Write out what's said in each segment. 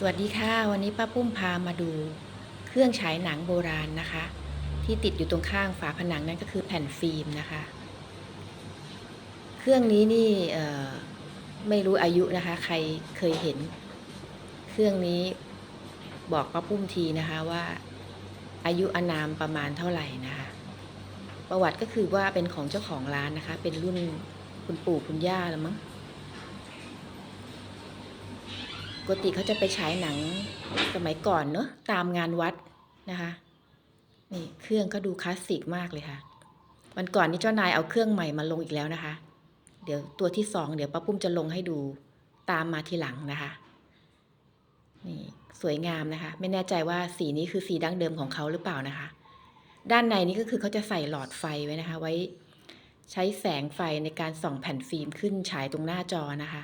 สวัสดีค่ะ วันนี้ป้าปุ้มพามาดูเครื่องฉายหนังโบราณนะคะ ที่ติดอยู่ตรงข้างฝาผนังนั่นก็คือแผ่นฟิล์มนะคะ เครื่องนี้นี่ไม่รู้อายุนะคะ ใครเคยเห็น เครื่องนี้บอกป้าปุ้มทีนะคะว่าอายุอานามประมาณเท่าไหร่นะคะ ประวัติก็คือว่าเป็นของเจ้าของร้านนะคะ เป็นรุ่นคุณปู่คุณย่าล้วมั้ง กติเขาจะไปฉายหนังสมัยก่อนเนอะตามงานวัดนะคะนี่เครื่องก็ดูคลาสสิกมากเลยค่ะ วันก่อนนี้เจ้านายเอาเครื่องใหม่มาลงอีกแล้วนะคะ เดี๋ยวตัวที่สองเดี๋ยวป้าปุ้มจะลงให้ดูตามมาทีหลังนะคะนี่สวยงามนะคะ ไม่แน่ใจว่าสีนี้คือสีดั้งเดิมของเขาหรือเปล่านะคะ ด้านในนี้ก็คือเขาจะใส่หลอดไฟไว้นะคะ ไว้ใช้แสงไฟในการส่องแผ่นฟิล์มขึ้นฉายตรงหน้าจอนะคะ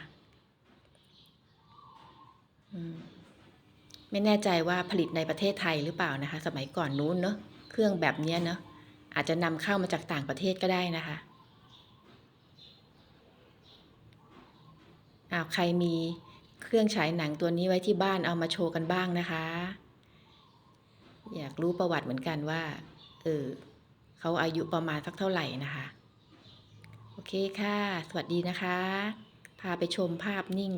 ไม่แน่ใจว่าผลิตในประเทศไทยหรือเปล่านะคะ สมัยก่อนนู้นเนอะเครื่องแบบเนี้ยเนอะอาจจะนำเข้ามาจากต่างประเทศก็ได้นะคะอ้าวใครมีเครื่องฉายหนังตัวนี้ไว้ที่บ้านเอามาโชว์กันบ้างนะคะ อยากรู้ประวัติเหมือนกันว่า เออเขาอายุประมาณสักเท่าไหร่นะคะ โอเคค่ะ สวัสดีนะคะ พาไปชมภาพนิ่ง